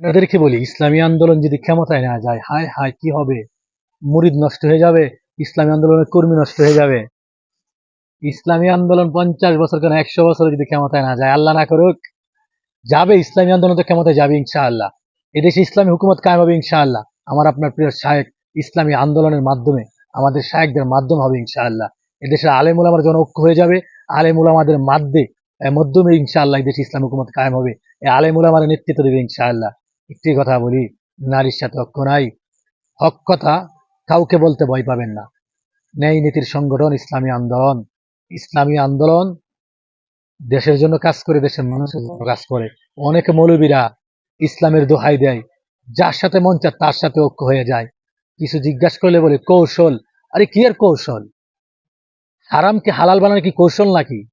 আপনাদেরকে বলি, ইসলামী আন্দোলন যদি ক্ষমতায় না যায়, হায় হায়, কি হবে? মুরিদ নষ্ট হয়ে যাবে? ইসলামী আন্দোলনের কর্মী নষ্ট হয়ে যাবে? ইসলামী আন্দোলন পঞ্চাশ বছর কেন একশো বছর যদি ক্ষমতায় না যায়? আল্লাহ না করুক। যাবে ইসলামী আন্দোলন তো ক্ষমতায় যাবে ইনশাআল্লাহ। এদেশে ইসলামী হুকুমত কায়েম হবে ইনশাআল্লাহ। আমার আপনার প্রিয় শায়েক ইসলামী আন্দোলনের মাধ্যমে, আমাদের শায়েকদের মাধ্যম হবে ইনশাআল্লাহ। এদেশের আলেমুল আমার জন ঐক্য হয়ে যাবে। আলেমুল আমাদের মাধ্যমে মাধ্যমে ইনশাআল্লাহ এদেশে ইসলামী হুকুমত কায়েম হবে। এই আলেমুল আমার নেতৃত্ব দেবে ইনশাআল্লাহ। একটি কথা বলি, নারীর সাথে ঐক্য নাই। হক কথা কাউকে বলতে ভয় পাবেন না। ন্যায় নীতির সংগঠন, ইসলামী আন্দোলন। ইসলামী আন্দোলন দেশের জন্য কাজ করে, দেশের মানুষের জন্য কাজ করে। অনেক মৌলবীরা ইসলামের দোহাই দেয়। যার সাথে মন চায়, তার সাথে ঐক্য হয়ে যায়। কিছু জিজ্ঞাসা করলে বলে, কৌশল? আরে, কি আর কৌশল? হারামকে হালাল বানানো কি কৌশল নাকি?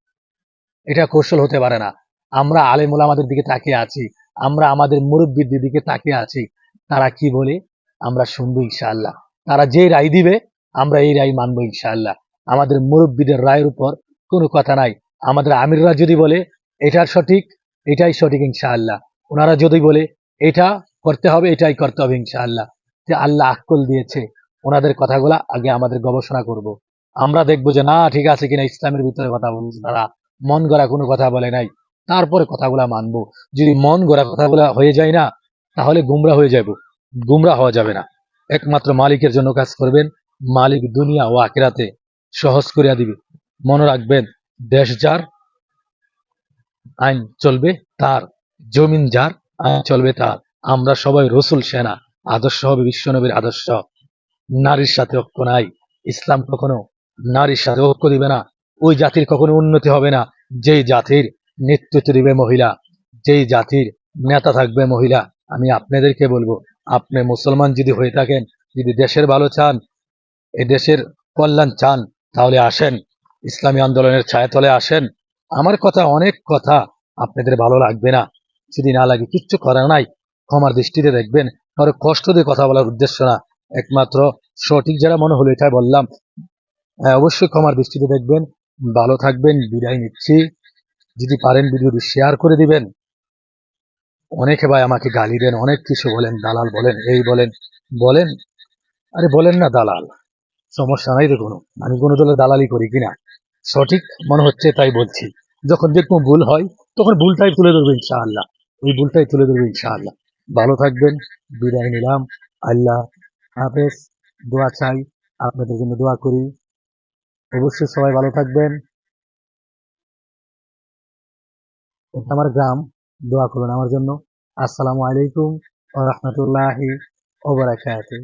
এটা কৌশল হতে পারে না। আমরা আলেমুল আমাদের দিকে তাকিয়ে আছি। আমরা আমাদের মুরব্বীদের দিকে তাকিয়ে আছি, তারা কি বলে? আমরা শুনব ইনশাআল্লাহ। তারা যে রায় দিবে, আমরা এই রায় মানবো ইনশাআল্লাহ। আমাদের মুরব্বীদের রায়ের উপর কোনো কথা নাই। আমাদের আমিররা যদি বলে, এটা সঠিক, এটাই সঠিক ইনশাআল্লাহ। ওনারা যদি বলে, এটা করতে হবে, এটাই করতে হবে ইনশাআল্লাহ। যে আল্লাহ আক্কল দিয়েছে, ওনাদের কথাগুলা আগে আমাদের গবেষণা করব। আমরা দেখব যে, না, ঠিক আছে কিনা, ইসলামের ভিতরে কথা বলছে তারা। মন গড়া কোনো কথা বলে নাই। তারপরে কথাগুলা মানবো। যদি মন গড়া কথাগুলা হয়ে যায় না, তাহলে গুমরা হয়ে যাব গুমরা হওয়া যাবে না। একমাত্র মালিকের জন্য কাজ করবেন। মালিক দুনিয়া ও আকিরাতে সহজ করিয়া দিবে। মনে রাখবেন, দেশ যার, আইন চলবে তার। জমিন যার, আইন চলবে তার। আমরা সবাই রসুল, সেনা, আদর্শ হবে, বিশ্বনবীর আদর্শ। নারীর সাথে ঐক্য নাই। ইসলাম কখনো নারীর সাথে ঐক্য দিবে না। ওই জাতির কখনো উন্নতি হবে না। যেই জাতির নেতৃত্ব দিবে মহিলা। যেই জাতির নেতা থাকবে মহিলা আমি আপনাদেরকে বলব আপনি মুসলমান যদি হয়ে থাকেন যদি দেশের ভালো চান এ দেশের কল্যাণ চান তাহলে আসেন ইসলামী আন্দোলনের ছায়াতলে আসেন। আমার কথা অনেক কথা আপনাদের ভালো লাগবে না। যদি না লাগে কিচ্ছু করার নাই। ক্ষমার দৃষ্টিতে দেখবেন কারও কষ্ট দিয়ে কথা বলার উদ্দেশ্য না। একমাত্র সঠিক যারা মনে হলো এটাই বললাম। হ্যাঁ, অবশ্যই ক্ষমার দৃষ্টিতে দেখবেন। ভালো থাকবেন বিদায় নিচ্ছি। যদি পারেন ভিডিওটি শেয়ার করে দিবেন। অনেকে ভাই আমাকে গালি দেন, অনেক কিছু বলেন, দালাল বলেন, এই বলেন বলেন। আরে বলেন না দালাল, সমস্যা নাই তো কোনো আমি কোনো দলে দালালি করি কিনা। সঠিক মনে হচ্ছে তাই বলছি। যখন দেখব ভুল হয়, তখন ভুলটাই তুলে ধরবো ইনশাআল্লাহ। ওই ভুলটাই তুলে ধরবো ইনশাআল্লাহ। ভালো থাকবেন, বিদায় নিলাম। আল্লাহ হাফেজ, দোয়া চাই। আপনাদের জন্য দোয়া করি। অবশ্যই সবাই ভালো থাকবেন। এটা আমার গ্রাম দোয়া করুন আমার জন্য। আসসালামু আলাইকুম রহমতুল্লাহ রাহমাতুল্লাহি